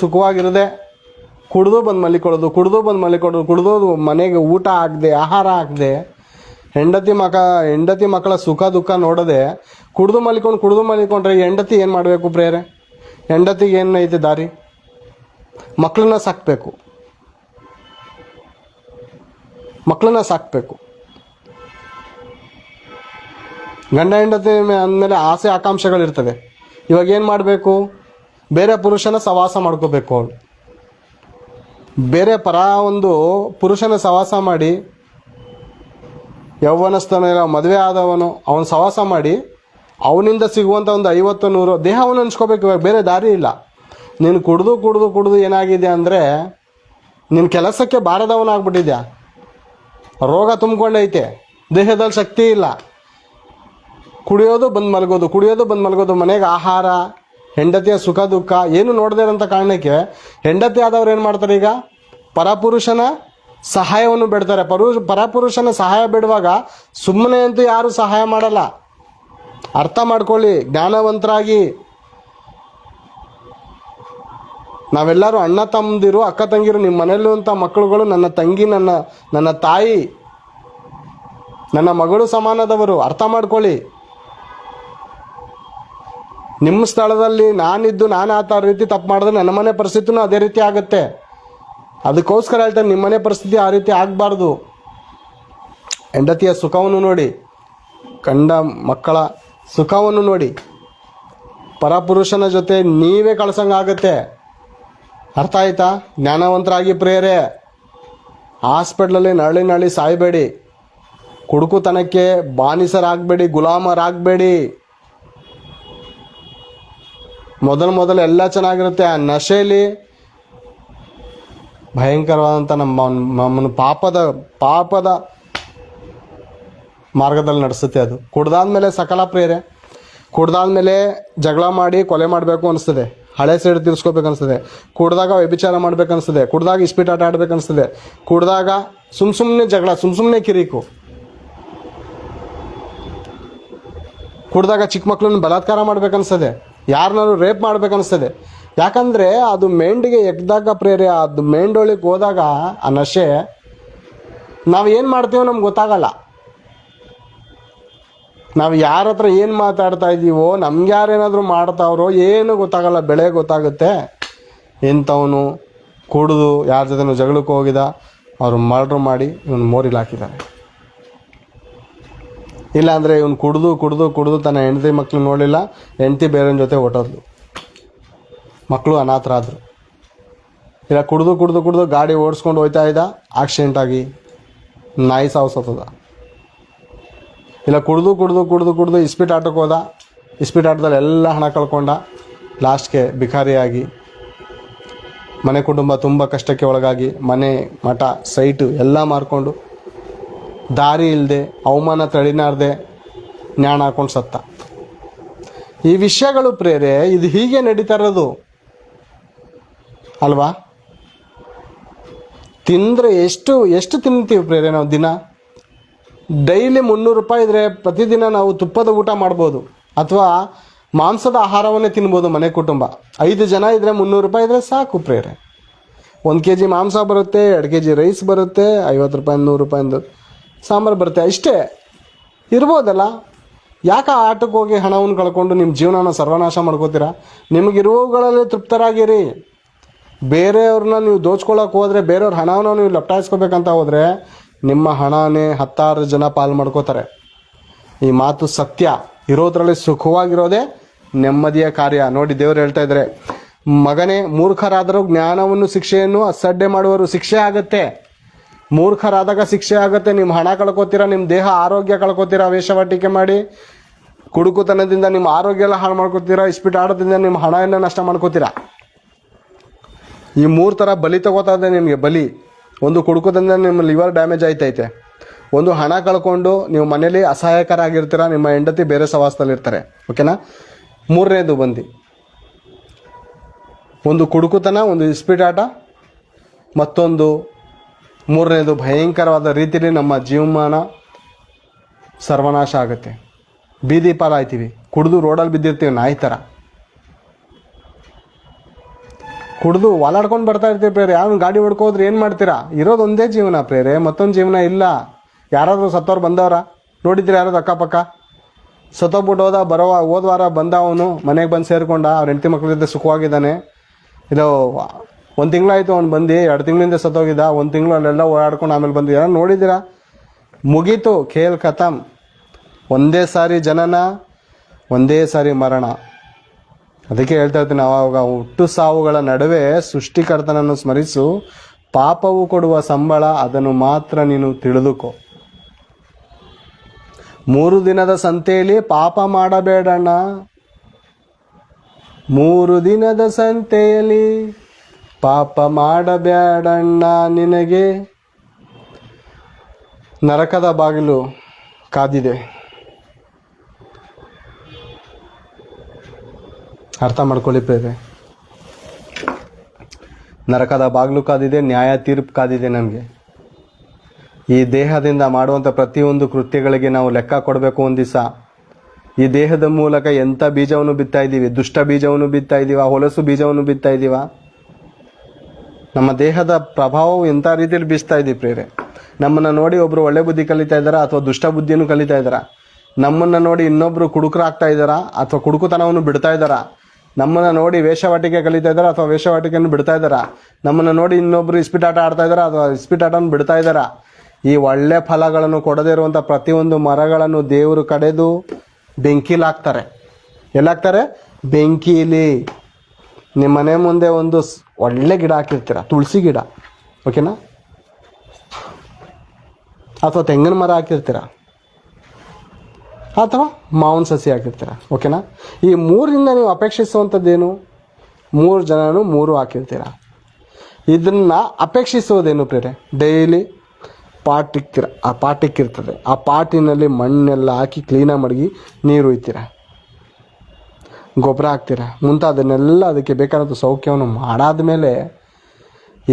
ಸುಖವಾಗಿರದೆ ಕುಡಿದು ಬಂದು ಮಲಿಕೊಳ್ಳೋದು, ಕುಡಿದು ಬಂದು ಮಲಿಕೊಳ್ಳೋದು, ಕುಡ್ದು ಮನೆಗೆ ಊಟ ಹಾಕ್ದೆ, ಆಹಾರ ಹಾಕ್ದೆ, ಹೆಂಡತಿ ಮಕ, ಹೆಂಡತಿ ಮಕ್ಕಳ ಸುಖ ದುಃಖ ನೋಡದೆ ಕುಡಿದು ಮಲಿಕೊಂಡು, ಕುಡಿದು ಮಲಿಕೊಂಡ್ರೆ ಹೆಂಡತಿ ಏನು ಮಾಡಬೇಕು ಪ್ರೇರೆ ಹೆಂಡತಿಗೆ ಏನು ಐತೆ ದಾರಿ? ಮಕ್ಕಳನ್ನ ಸಾಕಬೇಕು. ಮಕ್ಕಳನ್ನ ಸಾಕಬೇಕು. ಗಂಡ ಹೆಂಡತಿ ಅಂದಮೇಲೆ ಆಸೆ, ಆಕಾಂಕ್ಷೆಗಳಿರ್ತದೆ. ಇವಾಗ ಏನು ಮಾಡಬೇಕು? ಬೇರೆ ಪುರುಷನ ಸವಾಸ ಮಾಡ್ಕೋಬೇಕು ಅವಳು. ಬೇರೆ ಪರ ಒಂದು ಪುರುಷನ ಸವಾಸ ಮಾಡಿ, ಯೌವನಸ್ಥನ ಮದುವೆ ಆದವನು, ಅವನ ಸವಾಸ ಮಾಡಿ, ಅವನಿಂದ ಸಿಗುವಂಥ ಒಂದು ಐವತ್ತು, ನೂರು ದೇಹವನ್ನು ಹಂಚ್ಕೋಬೇಕು, ಇವಾಗ ಬೇರೆ ದಾರಿ ಇಲ್ಲ. ನೀನು ಕುಡ್ದು ಕುಡ್ದು ಕುಡ್ದು ಏನಾಗಿದೆ ಅಂದರೆ ನಿನ್ನ ಕೆಲಸಕ್ಕೆ ಬಾರದವನಾಗ್ಬಿಟ್ಟಿದ್ಯಾ? ರೋಗ ತುಂಬಿಕೊಂಡೈತೆ, ದೇಹದಲ್ಲಿ ಶಕ್ತಿ ಇಲ್ಲ. ಕುಡಿಯೋದು ಬಂದು ಮಲಗೋದು, ಕುಡಿಯೋದು ಬಂದು ಮಲಗೋದು, ಮನೆಗೆ ಆಹಾರ ಹೆಂಡತಿಯ ಸುಖ, ದುಃಖ ಏನು ನೋಡದೆ ಇರೋಂಥ ಕಾರಣಕ್ಕೆ ಹೆಂಡತಿ ಆದವ್ರು ಏನು ಮಾಡ್ತಾರೆ ಈಗ? ಪರಪುರುಷನ ಸಹಾಯವನ್ನು ಬಿಡ್ತಾರೆ. ಪರು, ಪರಪುರುಷನ ಸಹಾಯ ಬಿಡುವಾಗ ಸುಮ್ಮನೆ ಅಂತೂ ಯಾರು ಸಹಾಯ ಮಾಡಲ್ಲ. ಅರ್ಥ ಮಾಡ್ಕೊಳ್ಳಿ, ಜ್ಞಾನವಂತರಾಗಿ ನಾವೆಲ್ಲರೂ ಅಣ್ಣ ತಮ್ಮದಿರು, ಅಕ್ಕ ತಂಗಿರು, ನಿಮ್ಮ ಮನೆಯಲ್ಲಿರುವಂಥ ಮಕ್ಕಳುಗಳು, ನನ್ನ ತಂಗಿ, ನನ್ನ ನನ್ನ ತಾಯಿ, ನನ್ನ ಮಗಳು ಸಮಾನದವರು. ಅರ್ಥ ಮಾಡ್ಕೊಳ್ಳಿ. ನಿಮ್ಮ ಸ್ಥಳದಲ್ಲಿ ನಾನಿದ್ದು, ನಾನು ಆ ರೀತಿ ತಪ್ಪು ಮಾಡಿದ್ರೆ ನನ್ನ ಮನೆ ಪರಿಸ್ಥಿತಿನೂ ಅದೇ ರೀತಿ ಆಗುತ್ತೆ. ಅದಕ್ಕೋಸ್ಕರ ಹೇಳ್ತಾರೆ ನಿಮ್ಮ ಮನೆ ಪರಿಸ್ಥಿತಿ ಆ ರೀತಿ ಆಗಬಾರ್ದು. ಹೆಂಡತಿಯ ಸುಖವನ್ನು ನೋಡಿ ಕಂಡ ಮಕ್ಕಳ ಸುಖವನ್ನು ನೋಡಿ, ಪರಪುರುಷನ ಜೊತೆ ನೀವೇ ಕಳ್ಸಂಗಾಗತ್ತೆ ಅರ್ಥ ಆಯ್ತಾ? ಜ್ಞಾನವಂತರಾಗಿ ಪ್ರೇರೆ ಹಾಸ್ಪಿಟ್ಲಲ್ಲಿ ನಳ್ಳಿ ನಳ್ಳಿ ಸಾಯಬೇಡಿ. ಕುಡುಕುತನಕ್ಕೆ ಬಾನಿಸರಾಗಬೇಡಿ, ಗುಲಾಮರಾಗಬೇಡಿ. ಮೊದಲು ಮೊದಲು ಎಲ್ಲ ಚೆನ್ನಾಗಿರುತ್ತೆ. ಆ ನಶೆಯಲ್ಲಿ ಭಯಂಕರವಾದಂಥ ನಮ್ಮ ನಮ್ಮನ್ನು ಪಾಪದ ಪಾಪದ ಮಾರ್ಗದಲ್ಲಿ ನಡೆಸುತ್ತೆ ಅದು. ಕುಡ್ದಾದ್ಮೇಲೆ ಸಕಲ ಪ್ರೇರೆ. ಕುಡ್ದಾದ್ಮೇಲೆ ಜಗಳ ಮಾಡಿ ಕೊಲೆ ಮಾಡಬೇಕು ಅನಿಸ್ತದೆ. ಹಳೆ ಸೈಡ್ ತಿರ್ಸ್ಕೋಬೇಕು ಅನಿಸ್ತದೆ. ಕುಡ್ದಾಗ ವ್ಯಭಿಚಾರ ಮಾಡ್ಬೇಕು ಅನಿಸ್ತದೆ. ಕುಡ್ದಾಗ ಇಸ್ಪೀಟ್ ಆಟ ಆಡ್ಬೇಕು ಅನಿಸ್ತದೆ. ಕುಡ್ದಾಗ ಸುಮ್ ಸುಮ್ಮನೆ ಜಗಳ, ಸುಮ್ ಸುಮ್ಮನೆ ಕಿರಿಕು. ಕುಡ್ದಾಗ ಚಿಕ್ಕ ಮಕ್ಳನ್ನ ಬಲಾತ್ಕಾರ ಮಾಡ್ಬೇಕನ್ಸ್ತದೆ ಯಾರನ್ನಾರು ರೇಪ್ ಮಾಡ್ಬೇಕನ್ನಿಸ್ತದೆ ಯಾಕಂದರೆ ಅದು ಮೇಂಡಿಗೆ ಎಗ್ದಾಗ ಪ್ರೇರೆ, ಅದು ಮೆಂಡೊಳಗೆ ಹೋದಾಗ ಆ ನಶೆ, ನಾವು ಏನು ಮಾಡ್ತೀವೋ ನಮ್ಗೆ ಗೊತ್ತಾಗಲ್ಲ. ನಾವು ಯಾರ ಹತ್ರ ಏನು ಮಾತಾಡ್ತಾ ಇದ್ದೀವೋ ನಮ್ಗೆ ಯಾರೇನಾದರೂ ಮಾಡ್ತಾವ್ರೋ, ಏನು ಗೊತ್ತಾಗಲ್ಲ, ಬೆಳೆ ಗೊತ್ತಾಗುತ್ತೆ. ಎಂಥವನು ಕುಡಿದು ಯಾರ ಜೊತೆನೂ ಜಗಳಕ್ಕೆ ಹೋಗಿದ, ಅವರು ಮರ್ಡ್ರ್ ಮಾಡಿ ಇವನು ಮೋರಿಲ್ ಹಾಕಿದ್ದಾರೆ. ಇಲ್ಲಾಂದರೆ ಇವನು ಕುಡ್ದು ಕುಡ್ದು ಕುಡ್ದು ತನ್ನ ಹೆಂಡತಿ ಮಕ್ಳು ನೋಡಲಿಲ್ಲ, ಹೆಂಡತಿ ಬೇರೆಯವ್ರ ಜೊತೆ ಹೊಟ್ಟೋದ್ಲು ಮಕ್ಕಳು ಅನಾಥರಾದರು. ಇಲ್ಲ, ಕುಡ್ದು ಕುಡ್ದು ಕುಡ್ದು ಗಾಡಿ ಓಡಿಸ್ಕೊಂಡು ಹೋಯ್ತಾ ಇದ್ದ ಆಕ್ಸಿಡೆಂಟ್ ಆಗಿ ನಾಯಿ ಸಾವು ಇಲ್ಲ, ಕುಡ್ದು ಕುಡ್ದು ಕುಡ್ದು ಕುಡ್ದು ಇಸ್ಪೀಟ್ ಆಟಕ್ಕೆ ಹೋದ. ಇಸ್ಪೀಟ್ ಆಟದಲ್ಲಿ ಎಲ್ಲ ಹಣ ಕಳ್ಕೊಂಡ. ಲಾಸ್ಟ್ಗೆ ಭಿಕಾರಿಯಾಗಿ ಮನೆ ಕುಟುಂಬ ತುಂಬ ಕಷ್ಟಕ್ಕೆ ಒಳಗಾಗಿ ಮನೆ ಮಠ, ಸೈಟು ಎಲ್ಲ ಮಾರ್ಕೊಂಡು ದಾರಿ ಇಲ್ಲದೆ ಅವಮಾನ ತಡಿನಾರ್ದೆ ಜ್ಞಾನ ಹಾಕೊಂಡು ಸತ್ತ. ಈ ವಿಷಯಗಳು ಪ್ರೇರೆ, ಇದು ಹೀಗೆ ನಡೀತಾ ಇರೋದು. ಅಲ್ವಾ? ತಿಂದರೆ ಎಷ್ಟು ಎಷ್ಟು ತಿಂತೀವಿ ಪ್ರೇರೆ ನಾವು ದಿನ? ಡೈಲಿ ಮುನ್ನೂರು ರೂಪಾಯಿ ಇದ್ರೆ ಪ್ರತಿದಿನ ನಾವು ತುಪ್ಪದ ಊಟ ಮಾಡ್ಬೋದು. ಅಥವಾ ಮಾಂಸದ ಆಹಾರವನ್ನೇ ತಿನ್ಬೋದು ಮನೆ ಕುಟುಂಬ. ಐದು ಜನ ಇದ್ದರೆ ಮುನ್ನೂರು ರೂಪಾಯಿ ಇದ್ದರೆ ಸಾಕು ಪ್ರೇರೆ. ಒಂದು ಕೆ ಜಿ ಮಾಂಸ ಬರುತ್ತೆ, ಎರಡು ಕೆ ಜಿ ರೈಸ್ ಬರುತ್ತೆ, ಐವತ್ತು ರೂಪಾಯಿ, ನೂರು ರೂಪಾಯಿಂದು ಸಾಂಬಾರು ಬರುತ್ತೆ. ಅಷ್ಟೇ ಇರ್ಬೋದಲ್ಲ. ಯಾಕೆ ಆಟಕ್ಕೆ ಹೋಗಿ ಹಣವನ್ನು ಕಳ್ಕೊಂಡು ನಿಮ್ಮ ಜೀವನನ ಸರ್ವನಾಶ ಮಾಡ್ಕೋತೀರಾ? ನಿಮಗಿರುವುಗಳಲ್ಲಿ ತೃಪ್ತರಾಗಿರಿ. ಬೇರೆಯವ್ರನ್ನ ನೀವು ದೋಚ್ಕೊಳ್ಳೋಕೆ ಹೋದರೆ, ಬೇರೆಯವ್ರ ಹಣವನ್ನು ನೀವು ಲಪ್ಟಾಯಿಸ್ಕೋಬೇಕಂತ ಹೋದರೆ, ನಿಮ್ಮ ಹಣನೇ ಹತ್ತಾರು ಜನ ಪಾಲು ಮಾಡ್ಕೋತಾರೆ. ಈ ಮಾತು ಸತ್ಯ. ಇರೋದ್ರಲ್ಲಿ ಸುಖವಾಗಿರೋದೇ ನೆಮ್ಮದಿಯ ಕಾರ್ಯ. ನೋಡಿ, ದೇವರು ಹೇಳ್ತಾ ಇದ್ದಾರೆ ಮಗನೇ, ಮೂರ್ಖರಾದರೂ ಜ್ಞಾನವನ್ನು, ಶಿಕ್ಷೆಯನ್ನು ಅಸಡ್ಡೆ ಮಾಡುವರು ಶಿಕ್ಷೆ ಆಗತ್ತೆ. ಮೂರ್ಖರಾದಾಗ ಶಿಕ್ಷೆ ಆಗುತ್ತೆ ನಿಮ್ಮ ಹಣ ಕಳ್ಕೊತೀರಾ ನಿಮ್ಮ ದೇಹ ಆರೋಗ್ಯ ಕಳ್ಕೊತೀರಾ ವೇಷವಾಟಿಕೆ ಮಾಡಿ. ಕುಡುಕುತನದಿಂದ ನಿಮ್ಮ ಆರೋಗ್ಯ ಎಲ್ಲ ಹಾಳು ಮಾಡ್ಕೋತೀರಾ ಇಸ್ಪಿಟ್ ಆಡೋದ್ರಿಂದ ನಿಮ್ಮ ಹಣ ಎಲ್ಲ ನಷ್ಟ ಮಾಡ್ಕೋತೀರಾ? ಈ ಮೂರು ಥರ ಬಲಿ ತಗೋತಾ ಇದೆ ನಿಮಗೆ, ಬಲಿ. ಒಂದು ಕುಡುಕುತನದಿಂದ ನಿಮ್ಮ ಲಿವರ್ ಡ್ಯಾಮೇಜ್ ಆಯ್ತೈತೆ. ಒಂದು ಹಣ ಕಳ್ಕೊಂಡು ನೀವು ಮನೇಲಿ ಅಸಹಾಯಕರಾಗಿರ್ತೀರ, ನಿಮ್ಮ ಹೆಂಡತಿ ಬೇರೆ ಸವಾಸದಲ್ಲಿರ್ತಾರೆ. ಓಕೆನಾ? ಮೂರನೇದು ಬಂದು. ಒಂದು ಕುಡುಕುತನ, ಒಂದು ಇಸ್ಪೀಟ್ ಆಟ ಮತ್ತೊಂದು ಮೂರನೇದು, ಭಯಂಕರವಾದ ರೀತಿಯಲ್ಲಿ ನಮ್ಮ ಜೀವಮಾನ ಸರ್ವನಾಶ ಆಗುತ್ತೆ. ಬೀದಿ ಪಾಲಾಯ್ತೀವಿ. ಕುಡಿದು ರೋಡಲ್ಲಿ ಬಿದ್ದಿರ್ತೀವಿ, ನಾಯಿ ಥರ ಕುಡಿದು ವಾಲಾಡ್ಕೊಂಡು ಬರ್ತಾ ಇರ್ತೀವಿ ಪ್ರೇರೆ. ಯಾವ ಗಾಡಿ ಹೊಡ್ಕೋದ್ರೆ ಏನು ಮಾಡ್ತೀರಾ? ಇರೋದು ಒಂದೇ ಜೀವನ ಪ್ರೇರೆ. ಮತ್ತೊಂದು ಜೀವನ ಇಲ್ಲ. ಯಾರಾದರೂ ಸತ್ತವ್ರು ಬಂದವರ? ನೋಡಿದ್ರೆ ಯಾರಾದ್ರು ಅಕ್ಕಪಕ್ಕ? ಸತ್ತೋಗ್ಬಿಟ್ಟು ಹೋದ ಬರೋ ಹೋದ್ವಾರ ಬಂದ ಅವನು ಮನೆಗೆ ಬಂದು ಸೇರಿಕೊಂಡ. ಅವ್ರ ಹೆಂಡತಿ ಮಕ್ಕಳ ಜೊತೆ ಸುಖವಾಗಿದ್ದಾನೆ. ಇದು ಒಂದು ತಿಂಗಳಾಯ್ತು ಅವ್ನು ಬಂದು, ಎರಡು ತಿಂಗಳಿಂದ ಸತ್ತೋಗಿದ್ದ, ಒಂದು ತಿಂಗಳು ಅಲ್ಲೆಲ್ಲ ಓಡಾಡ್ಕೊಂಡು ಆಮೇಲೆ ಬಂದು. ಯಾರು ನೋಡಿದ್ದೀರಾ? ಮುಗೀತು, ಖೇಲ್ ಖತಮ್. ಒಂದೇ ಸಾರಿ ಜನನ, ಒಂದೇ ಸಾರಿ ಮರಣ. ಅದಕ್ಕೆ ಹೇಳ್ತಾ ಇರ್ತೀನಿ, ಅವಾಗ ಹುಟ್ಟು ಸಾವುಗಳ ನಡುವೆ ಸೃಷ್ಟಿಕರ್ತನನ್ನು ಸ್ಮರಿಸು. ಪಾಪವು ಕೊಡುವ ಸಂಬಳ, ಅದನ್ನು ಮಾತ್ರ ನೀನು ತಿಳಿದುಕೋ. ಮೂರು ದಿನದ ಸಂತೆಯಲ್ಲಿ ಪಾಪ ಮಾಡಬೇಡಣ್ಣ. ಮೂರು ದಿನದ ಸಂತೆಯಲ್ಲಿ ಪಾಪ ಮಾಡಬೇಡಣ್ಣ ನಿನಗೆ. ನರಕದ ಬಾಗಿಲು ಕಾದಿದೆ. ಅರ್ಥ ಮಾಡ್ಕೊಳ್ಳಿ ಪ್ರೇರೆ ನರಕದ ಬಾಗಿಲು ಕಾದಿದೆ, ನ್ಯಾಯ ತೀರ್ಪು ಕಾದಿದೆ ನಮಗೆ ಈ ದೇಹದಿಂದ ಮಾಡುವಂಥ ಪ್ರತಿಯೊಂದು ಕೃತ್ಯಗಳಿಗೆ ನಾವು ಲೆಕ್ಕ ಕೊಡಬೇಕು ಒಂದು ದಿವಸ. ಈ ದೇಹದ ಮೂಲಕ ಎಂಥ ಬೀಜವನ್ನು ಬಿತ್ತಾ ಇದ್ದೀವಿ ದುಷ್ಟ ಬೀಜವನ್ನು ಬಿತ್ತಾ ಇದ್ದೀವ ಹೊಲಸು ಬೀಜವನ್ನು ಬಿತ್ತಾ ಇದ್ದೀವ ನಮ್ಮ ದೇಹದ ಪ್ರಭಾವವು ಎಂಥ ರೀತಿಯಲ್ಲಿ ಬೀಸ್ತಾ ಇದೆ ಪ್ರೇರೆ ನಮ್ಮನ್ನು ನೋಡಿ ಒಬ್ಬರು ಒಳ್ಳೆ ಬುದ್ಧಿ ಕಲಿತಾ ಇದ್ದಾರಾ ಅಥವಾ ದುಷ್ಟ ಬುದ್ಧಿಯನ್ನು ಕಲಿತಾ ಇದ್ದಾರಾ? ನಮ್ಮನ್ನು ನೋಡಿ ಇನ್ನೊಬ್ಬರು ಕುಡುಕರಾಗ್ತಾ ಇದ್ದಾರಾ ಅಥವಾ ಕುಡುಕುತನವನ್ನು ಬಿಡ್ತಾ ಇದ್ದಾರಾ? ನಮ್ಮನ್ನು ನೋಡಿ ವೇಷವಾಟಿಕೆ ಕಲಿತಾ ಇದ್ದಾರಾ ಅಥವಾ ವೇಷವಾಟಿಕೆಯನ್ನು ಬಿಡ್ತಾ ಇದ್ದಾರಾ? ನಮ್ಮನ್ನು ನೋಡಿ ಇನ್ನೊಬ್ರು ಇಸ್ಪಿಟಾಟ ಆಡ್ತಾ ಇದ್ದಾರಾ ಅಥವಾ ಇಸ್ಪಿಟಾಟವನ್ನು ಬಿಡ್ತಾ ಇದ್ದಾರಾ? ಈ ಒಳ್ಳೆ ಫಲಗಳನ್ನು ಕೊಡದೇ ಇರುವಂಥ ಪ್ರತಿಯೊಂದು ಮರಗಳನ್ನು ದೇವರು ಕಡೆದು ಬೆಂಕಿಲಿ ಎಲ್ಲಾಗ್ತಾರೆ ಬೆಂಕಿಲಿ. ನಿಮ್ಮ ಮನೆ ಮುಂದೆ ಒಂದು ಒಳ್ಳೆ ಗಿಡ ಹಾಕಿರ್ತೀರ, ತುಳಸಿ ಗಿಡ ಓಕೆನಾ ಅಥವಾ ತೆಂಗಿನ ಮರ ಹಾಕಿರ್ತೀರ? ಅಥವಾ ಮಾವಿನ ಸಸಿ ಹಾಕಿರ್ತೀರ ಓಕೆನಾ ಈ ಮೂರಿಂದ ನೀವು ಅಪೇಕ್ಷಿಸುವಂಥದ್ದೇನು? ಮೂರು ಜನನು ಮೂರು ಹಾಕಿರ್ತೀರ. ಇದನ್ನ ಅಪೇಕ್ಷಿಸೋದೇನು ಪ್ರೇರೆ ಡೈಲಿ ಪಾಟ್ ಇಕ್ತೀರ, ಆ ಪಾಟ್ ಇಕ್ಕಿರ್ತದೆ. ಆ ಪಾಟಿನಲ್ಲಿ ಮಣ್ಣೆಲ್ಲ ಹಾಕಿ ಕ್ಲೀನಾಗಿ ಮಡಗಿ ನೀರು ಒಯ್ತೀರ ಗೊಬ್ಬರ ಹಾಕ್ತೀರ? ಮುಂತಾದನ್ನೆಲ್ಲ ಅದಕ್ಕೆ ಬೇಕಾದಂಥ ಸೌಖ್ಯವನ್ನು ಮಾಡಾದ ಮೇಲೆ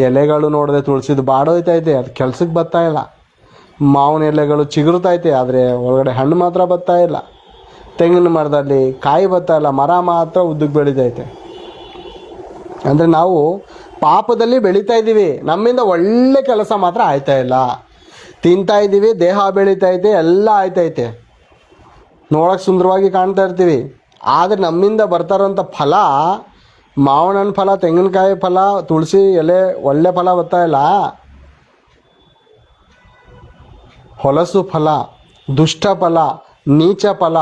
ಎಲೆಗಳು ನೋಡದೆ ತುಳಸಿದು ಬಾಡೋಯ್ತೈತೆ ಅದು ಕೆಲ್ಸಕ್ಕೆ ಬರ್ತಾ ಇಲ್ಲ. ಮಾವಿನ ಎಲೆಗಳು ಚಿಗುರ್ತೈತೆ ಆದರೆ ಒಳಗಡೆ ಹಣ್ಣು ಮಾತ್ರ ಬರ್ತಾ ಇಲ್ಲ. ತೆಂಗಿನ ಮರದಲ್ಲಿ ಕಾಯಿ ಬರ್ತಾ ಇಲ್ಲ, ಮರ ಮಾತ್ರ ಉದ್ದಕ್ಕೆ ಬೆಳೀತೈತೆ. ಅಂದರೆ ನಾವು ಪಾಪದಲ್ಲಿ ಬೆಳೀತಾ ಇದ್ದೀವಿ, ನಮ್ಮಿಂದ ಒಳ್ಳೆ ಕೆಲಸ ಮಾತ್ರ ಆಯ್ತಾ ಇಲ್ಲ. ತಿಂತಾ ಇದ್ದೀವಿ, ದೇಹ ಬೆಳೀತೈತೆ, ಎಲ್ಲ ಆಯ್ತೈತೆ. ನೋಡೋಕೆ ಸುಂದರವಾಗಿ ಕಾಣ್ತಾ ಇರ್ತೀವಿ. ಆದರೆ ನಮ್ಮಿಂದ ಬರ್ತಾರಂತ ಫಲ ಮಾವಿನ ಫಲ, ತೆಂಗಿನಕಾಯಿ ಫಲ, ತುಳಸಿ ಎಲೆ, ಒಳ್ಳೆ ಫಲ ಬರ್ತಾ ಇಲ್ಲ. ಹೊಲಸು ಫಲ, ದುಷ್ಟ ಫಲ, ನೀಚ ಫಲ,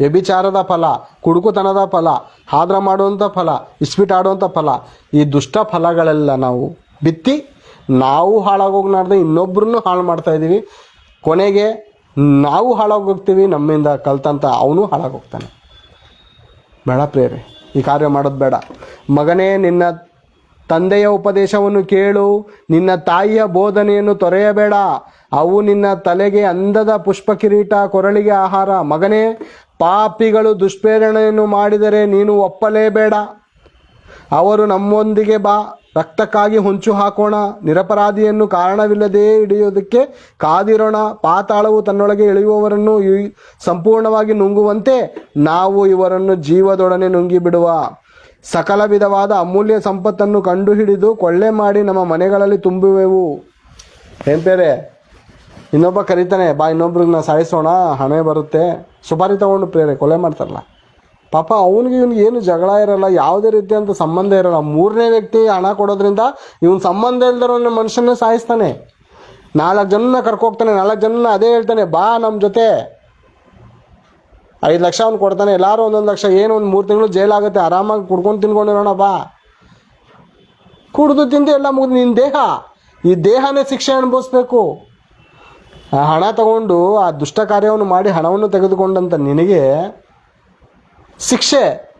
ವ್ಯಭಿಚಾರದ ಫಲ, ಕುಡುಕುತನದ ಫಲ, ಹಾದ್ರ ಮಾಡುವಂಥ ಫಲ, ಇಸ್ಪಿಟ್ ಆಡುವಂಥ ಫಲ, ಈ ದುಷ್ಟ ಫಲಗಳೆಲ್ಲ ನಾವು ಬಿತ್ತಿ, ನಾವು ಹಾಳಾಗೋಗಿ ನಾಡ್ದೆ ಇನ್ನೊಬ್ರನ್ನೂ ಹಾಳು ಮಾಡ್ತಾ ಇದ್ದೀವಿ. ಕೊನೆಗೆ ನಾವು ಹಾಳಾಗೋಗ್ತೀವಿ, ನಮ್ಮಿಂದ ಕಲ್ತಂತ ಅವನು ಹಾಳಾಗೋಗ್ತಾನೆ. ಬೇಡ ಪ್ರೇರೆ, ಈ ಕಾರ್ಯ ಮಾಡೋದು ಬೇಡ. ಮಗನೇ, ನಿನ್ನ ತಂದೆಯ ಉಪದೇಶವನ್ನು ಕೇಳು, ನಿನ್ನ ತಾಯಿಯ ಬೋಧನೆಯನ್ನು ತೊರೆಯಬೇಡ. ಅವು ನಿನ್ನ ತಲೆಗೆ ಅಂದದ ಪುಷ್ಪ ಕಿರೀಟ ಕೊರಳಿಗೆ ಆಹಾರ. ಮಗನೇ, ಪಾಪಿಗಳು ದುಷ್ಪ್ರೇರಣೆಯನ್ನು ಮಾಡಿದರೆ ನೀನು ಒಪ್ಪಲೇಬೇಡ. ಅವರು ನಮ್ಮೊಂದಿಗೆ ಬಾ, ರಕ್ತಕ್ಕಾಗಿ ಹೊಂಚು ಹಾಕೋಣ. ನಿರಪರಾಧಿಯನ್ನು ಕಾರಣವಿಲ್ಲದೇ ಹಿಡಿಯೋದಕ್ಕೆ ಕಾದಿರೋಣ. ಪಾತಾಳವು ತನ್ನೊಳಗೆ ಇಳಿಯುವವರನ್ನು ಸಂಪೂರ್ಣವಾಗಿ ನುಂಗುವಂತೆ ನಾವು ಇವರನ್ನು ಜೀವದೊಡನೆ ನುಂಗಿ ಬಿಡುವ ಸಕಲ ವಿಧವಾದ ಅಮೂಲ್ಯ ಸಂಪತ್ತನ್ನು ಕಂಡುಹಿಡಿದು ಕೊಳ್ಳೆ ಮಾಡಿ ನಮ್ಮ ಮನೆಗಳಲ್ಲಿ ತುಂಬುವೆವು. ಹೆಂಪೇರೆ ಇನ್ನೊಬ್ಬ ಕರೀತಾನೆ, ಬಾ ಇನ್ನೊಬ್ರನ್ನ ಸಾಯಿಸೋಣ, ಹಣೆ ಬರುತ್ತೆ. ಸುಪಾರಿ ತಗೊಂಡು ಪ್ರೇರೆ ಕೊಲೆ ಮಾಡ್ತಾರಲ್ಲ. ಪಾಪ ಅವನಿಗೆ ಇವನಿಗೆ ಏನು ಜಗಳ ಇರಲ್ಲ, ಯಾವುದೇ ರೀತಿಯಂತ ಸಂಬಂಧ ಇರಲ್ಲ. ಮೂರನೇ ವ್ಯಕ್ತಿ ಹಣ ಕೊಡೋದ್ರಿಂದ ಇವನ್ ಸಂಬಂಧ ಇಲ್ದಿರೋ ಮನುಷ್ಯನ ಸಾಯಿಸ್ತಾನೆ. ನಾಲ್ಕು ಜನನ ಕರ್ಕೋಗ್ತಾನೆ, ನಾಲ್ಕು ಜನನ ಅದೇ ಹೇಳ್ತಾನೆ, ಬಾ ನಮ್ಮ ಜೊತೆ. ಐದು ಲಕ್ಷ ಅವ್ನು ಕೊಡ್ತಾನೆ, ಎಲ್ಲಾರು ಒಂದೊಂದು ಲಕ್ಷ, ಏನು ಒಂದು ಮೂರು ತಿಂಗಳು ಜೈಲಾಗುತ್ತೆ, ಆರಾಮಾಗಿ ಕುಡ್ಕೊಂಡು ತಿನ್ಕೊಂಡಿರೋಣ ಬಾ. ಕುಡಿದು ತಿಂದು ಎಲ್ಲ ಮುಗಿದು ನಿನ್ನ ದೇಹ. ಈ ದೇಹನೇ ಶಿಕ್ಷೆ ಅನುಭವಿಸ್ಬೇಕು. ಆ ಹಣ ತಗೊಂಡು ಆ ದುಷ್ಟ ಕಾರ್ಯವನ್ನು ಮಾಡಿ ಹಣವನ್ನು ತೆಗೆದುಕೊಂಡಂತ ನಿನಗೆ ಶಿಕ್ಷೆ,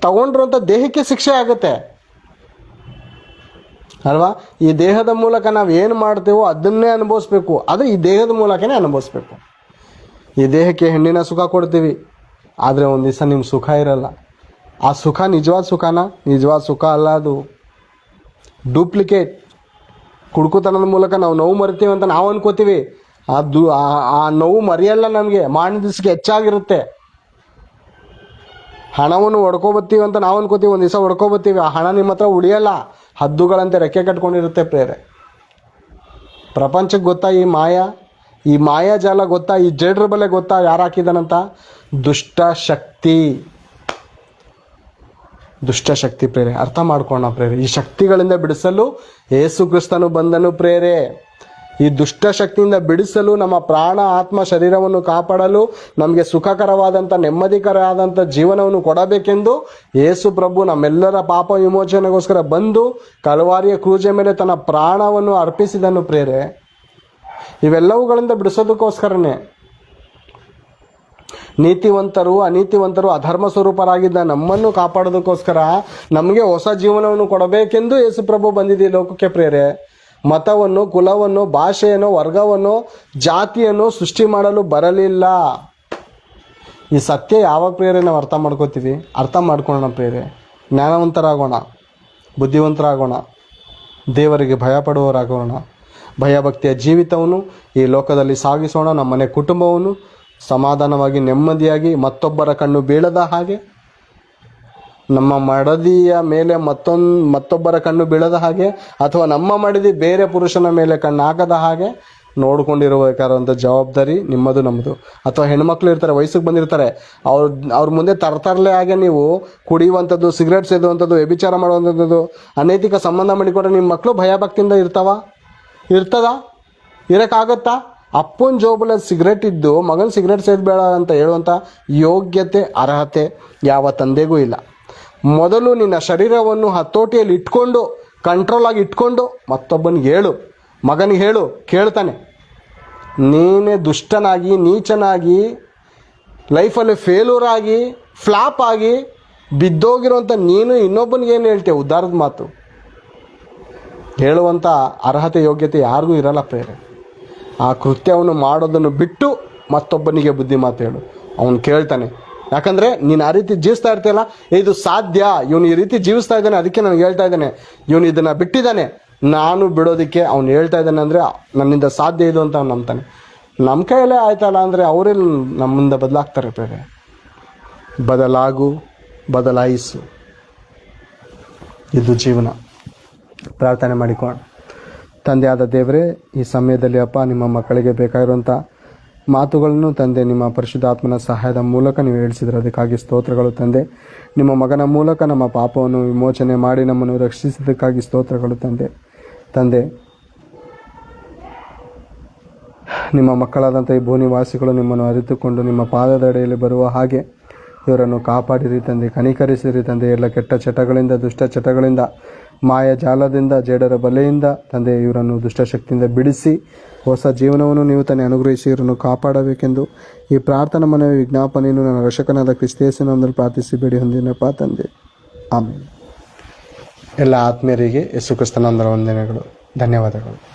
ತಗೊಂಡಿರುವಂಥ ದೇಹಕ್ಕೆ ಶಿಕ್ಷೆ ಆಗುತ್ತೆ. ಅಲ್ವಾ? ಈ ದೇಹದ ಮೂಲಕ ನಾವು ಏನು ಮಾಡ್ತೇವೋ ಅದನ್ನೇ ಅನುಭವಿಸ್ಬೇಕು. ಅದು ಈ ದೇಹದ ಮೂಲಕನೇ ಅನುಭವಿಸ್ಬೇಕು. ಈ ದೇಹಕ್ಕೆ ಹೆಣ್ಣಿನ ಸುಖ ಕೊಡ್ತೀವಿ. ಆದರೆ ಒಂದು ದಿವಸ ನಿಮ್ಮ ಸುಖ ಇರಲ್ಲ. ಆ ಸುಖ ನಿಜವಾದ ಸುಖನ? ನಿಜವಾದ ಸುಖ ಅಲ್ಲ ಅದು. ಡೂಪ್ಲಿಕೇಟ್. ಕುಡ್ಕುತನದ ಮೂಲಕ ನಾವು ನೋವು ಮರಿತೀವಿ ಅಂತ ನಾವು ಅನ್ಕೋತೀವಿ. ಅದು ಆ- ನೋವು ಮರೆಯಲ್ಲ ನಮಗೆ. ದಿವಸಕ್ಕೆ ಹೆಚ್ಚಾಗಿರುತ್ತೆ. ಹಣವನ್ನು ಹೊಡ್ಕೊಬತ್ತೀವಿ ಅಂತ ನಾವು ಅನ್ಕೋತೀವಿ, ಒಂದು ದಿವಸ ಹೊಡ್ಕೊಬತ್ತೀವಿ, ಆ ಹಣ ನಿಮ್ಮ ಹತ್ರ ಉಳಿಯಲ್ಲ. ಹದ್ದುಗಳಂತೆ ರೆಕ್ಕೆ ಕಟ್ಕೊಂಡಿರುತ್ತೆ ಪ್ರೇರೆ. ಪ್ರಪಂಚಕ್ಕೆ ಗೊತ್ತಾ ಈ ಮಾಯಾ? ಈ ಮಾಯಾ ಜಾಲ ಗೊತ್ತಾ? ಈ ಜೇಡ್ರ ಬಲೆ ಗೊತ್ತಾ? ಯಾರು ಹಾಕಿದಾನಂತ ದುಷ್ಟ ಶಕ್ತಿ. ದುಷ್ಟ ಶಕ್ತಿ ಪ್ರೇರೆ. ಅರ್ಥ ಮಾಡ್ಕೋಣ ಪ್ರೇರೆ. ಈ ಶಕ್ತಿಗಳಿಂದ ಬಿಡಿಸಲು ಏಸು ಕ್ರಿಸ್ತನು ಬಂದನು ಪ್ರೇರೆ. ಈ ದುಷ್ಟ ಶಕ್ತಿಯಿಂದ ಬಿಡಿಸಲು, ನಮ್ಮ ಪ್ರಾಣ, ಆತ್ಮ, ಶರೀರವನ್ನು ಕಾಪಾಡಲು, ನಮಗೆ ಸುಖಕರವಾದಂಥ ನೆಮ್ಮದಿಕರವಾದಂಥ ಜೀವನವನ್ನು ಕೊಡಬೇಕೆಂದು ಯೇಸು ಪ್ರಭು ನಮ್ಮೆಲ್ಲರ ಪಾಪ ವಿಮೋಚನೆಗೋಸ್ಕರ ಬಂದು ಕಲವಾರಿಯ ಕ್ರೂಜೆ ಮೇಲೆ ತನ್ನ ಪ್ರಾಣವನ್ನು ಅರ್ಪಿಸಿದನು ಪ್ರೇರೆ. ಇವೆಲ್ಲವುಗಳಿಂದ ಬಿಡಿಸೋದಕ್ಕೋಸ್ಕರನೇ ನೀತಿವಂತರು, ಅನೀತಿವಂತರು ಅಧರ್ಮ ಸ್ವರೂಪರಾಗಿದ್ದ ನಮ್ಮನ್ನು ಕಾಪಾಡೋದಕ್ಕೋಸ್ಕರ ನಮಗೆ ಹೊಸ ಜೀವನವನ್ನು ಕೊಡಬೇಕೆಂದು ಯೇಸುಪ್ರಭು ಬಂದಿದೆ ಲೋಕಕ್ಕೆ ಪ್ರೇರೆ. ಮತವನ್ನು, ಕುಲವನ್ನು, ಭಾಷೆಯನ್ನು, ವರ್ಗವನ್ನು, ಜಾತಿಯನ್ನು ಸೃಷ್ಟಿ ಮಾಡಲು ಬರಲಿಲ್ಲ. ಈ ಸತ್ಯ ಯಾವಾಗ ಪ್ರೇರೆ ನಾವು ಅರ್ಥ ಮಾಡ್ಕೋತೀವಿ? ಅರ್ಥ ಮಾಡ್ಕೊಳ್ಳೋಣ ಪ್ರೇರೆ. ಜ್ಞಾನವಂತರಾಗೋಣ, ಬುದ್ಧಿವಂತರಾಗೋಣ, ದೇವರಿಗೆ ಭಯಪಡುವವರಾಗೋಣ. ಭಯಭಕ್ತಿಯ ಜೀವಿತವನ್ನು ಈ ಲೋಕದಲ್ಲಿ ಸಾಗಿಸೋಣ, ನಮ್ಮನೆ ಕುಟುಂಬವನ್ನು ಸಮಾಧಾನವಾಗಿ, ನೆಮ್ಮದಿಯಾಗಿ ಮತ್ತೊಬ್ಬರ ಕಣ್ಣು ಬೀಳದ ಹಾಗೆ. ನಮ್ಮ ಮಡದಿಯ ಮೇಲೆ ಮತ್ತೊಂದು ಮತ್ತೊಬ್ಬರ ಕಣ್ಣು ಬೀಳದ ಹಾಗೆ, ಅಥವಾ ನಮ್ಮ ಮಡದಿ ಬೇರೆ ಪುರುಷನ ಮೇಲೆ ಕಣ್ಣು ಹಾಕದ ಹಾಗೆ ನೋಡ್ಕೊಂಡಿರಬೇಕಾದಂಥ ಜವಾಬ್ದಾರಿ ನಿಮ್ಮದು, ನಮ್ಮದು. ಅಥವಾ ಹೆಣ್ಮಕ್ಳು ಇರ್ತಾರೆ, ವಯಸ್ಸಿಗೆ ಬಂದಿರ್ತಾರೆ, ಅವ್ರ ಅವ್ರ ಮುಂದೆ ತರ್ತರಲೇ ಹಾಗೆ ನೀವು ಕುಡಿಯುವಂಥದ್ದು, ಸಿಗರೇಟ್ ಸೇದುವಂಥದ್ದು, ವ್ಯಭಿಚಾರ ಮಾಡುವಂಥದ್ದು, ಅನೈತಿಕ ಸಂಬಂಧ ಮಾಡಿಕೊಂಡ್ರೆ ನಿಮ್ಮ ಮಕ್ಕಳು ಭಯಭಕ್ತಿಯಿಂದ ಇರ್ತಾವ? ಇರ್ತದ? ಇರೋಕ್ಕಾಗತ್ತಾ? ಅಪ್ಪನ ಜೋಬಲ್ಲಿ ಸಿಗರೇಟ್ ಇದ್ದು, ಮಗನ ಸಿಗರೇಟ್ ಸೇದ್ಬೇಡ ಅಂತ ಹೇಳುವಂಥ ಯೋಗ್ಯತೆ, ಅರ್ಹತೆ ಯಾವ ತಂದೆಗೂ ಇಲ್ಲ. ಮೊದಲು ನಿನ್ನ ಶರೀರವನ್ನು ಹತೋಟಿಯಲ್ಲಿ ಇಟ್ಕೊಂಡು ಕಂಟ್ರೋಲ್ ಆಗಿ ಇಟ್ಕೊಂಡು ಮತ್ತೊಬ್ಬನಿಗೆ ಹೇಳು. ಮಗನಿಗೆ ಹೇಳು, ಕೇಳ್ತಾನೆ. ನೀನೇ ದುಷ್ಟನಾಗಿ, ನೀಚನಾಗಿ ಲೈಫಲ್ಲಿ ಫೇಲ್ಯೂರ್ ಆಗಿ ಫ್ಲಾಪ್ ಆಗಿ ಬಿದ್ದೋಗಿರುವಂಥ ನೀನು ಇನ್ನೊಬ್ಬನಿಗೆ ಏನು ಹೇಳ್ತೀಯ? ಉದ್ದಾರದ ಮಾತು. ಹೇಳುವಂಥ ಅರ್ಹತೆ, ಯೋಗ್ಯತೆ ಯಾರಿಗೂ ಇರಲ್ಲ ಪ್ರೇರೆ ಆ ಕೃತ್ಯವನ್ನು ಮಾಡೋದನ್ನು ಬಿಟ್ಟು ಮತ್ತೊಬ್ಬನಿಗೆ ಬುದ್ಧಿ ಮಾತು ಹೇಳು. ಅವನು ಕೇಳ್ತಾನೆ ಯಾಕಂದ್ರೆ ನೀನು ಆ ರೀತಿ ಜೀವಿಸ್ತಾ ಇರ್ತೀಯಲ್ಲ, ಇದು ಸಾಧ್ಯ. ಇವನು ಈ ರೀತಿ ಜೀವಿಸ್ತಾ ಇದ್ದಾನೆ, ಅದಕ್ಕೆ ನನಗೆ ಹೇಳ್ತಾ ಇದ್ದಾನೆ. ಇವನು ಇದನ್ನ ಬಿಟ್ಟಿದ್ದಾನೆ. ನಾನು ಬಿಡೋದಕ್ಕೆ ಅವ್ನು ಹೇಳ್ತಾ ಇದ್ದಾನೆ ಅಂದ್ರೆ ನನ್ನಿಂದ ಸಾಧ್ಯ ಇದು ಅಂತ ಅವ್ನು ನಂಬ್ತಾನೆ. ನಮ್ಮ ಕೈಯಲ್ಲೇ ಆಯ್ತಲ್ಲ ಅಂದರೆ ಅವರೇ ನಮ್ಮಿಂದ ಬದಲಾಗ್ತಾರೆ ಬೇರೆ. ಬದಲಾಗು, ಬದಲಾಯಿಸು. ಇದು ಜೀವನ. ಪ್ರಾರ್ಥನೆ ಮಾಡಿಕೊಂಡು ತಂದೆಯಾದ ದೇವರೇ, ಈ ಸಮಯದಲ್ಲಿ ಅಪ್ಪ, ನಿಮ್ಮ ಮಕ್ಕಳಿಗೆ ಬೇಕಾಗಿರುವಂಥ ಮಾತುಗಳನ್ನು ತಂದೆ, ನಿಮ್ಮ ಪರಿಶುದ್ಧಾತ್ಮನ ಸಹಾಯದ ಮೂಲಕ ನೀವು ಹೇಳಿಸಿದ್ರೆ. ಅದಕ್ಕಾಗಿ ಸ್ತೋತ್ರಗಳು ತಂದೆ. ನಿಮ್ಮ ಮಗನ ಮೂಲಕ ನಮ್ಮ ಪಾಪವನ್ನು ವಿಮೋಚನೆ ಮಾಡಿ ನಮ್ಮನ್ನು ರಕ್ಷಿಸಿದ್ದಕ್ಕಾಗಿ ಸ್ತೋತ್ರಗಳು ತಂದೆ. ತಂದೆ, ನಿಮ್ಮ ಮಕ್ಕಳಾದಂಥ ಈ ಭೂನಿವಾಸಿಗಳು ನಿಮ್ಮನ್ನು ಅರಿತುಕೊಂಡು ನಿಮ್ಮ ಪಾದದಡೆಯಲ್ಲಿ ಬರುವ ಹಾಗೆ ಇವರನ್ನು ಕಾಪಾಡಿರಿ ತಂದೆ, ಕನಿಕರಿಸಿರಿ ತಂದೆ. ಎಲ್ಲ ಕೆಟ್ಟ ಚಟಗಳಿಂದ, ದುಷ್ಟ ಚಟಗಳಿಂದ ಮಾಯ ಜಾಲದಿಂದ ಜೇಡರ ಬಲೆಯಿಂದ ತಂದೆ ಇವರನ್ನು ದುಷ್ಟಶಕ್ತಿಯಿಂದ ಬಿಡಿಸಿ ಹೊಸ ಜೀವನವನ್ನು ನೀವು ತಾನೇ ಅನುಗ್ರಹಿಸಿ ಇವರನ್ನು ಕಾಪಾಡಬೇಕೆಂದು ಈ ಪ್ರಾರ್ಥನಾ ಮನವಿ ವಿಜ್ಞಾಪನೆಯನ್ನು ನನ್ನ ರಕ್ಷಕನಾದ ಕ್ರಿಸ್ತೇಸನೊಂದರಲ್ಲಿ ಪ್ರಾರ್ಥಿಸಿ ಬೇಡಿ ಹೊಂದಿನಪ್ಪ ತಂದೆ. ಆಮೇಲೆ ಎಲ್ಲ ಆತ್ಮೀಯರಿಗೆ ಯೇಸು ಕ್ರಿಸ್ತನಂದರ ವಂದನೆಗಳು. ಧನ್ಯವಾದಗಳು.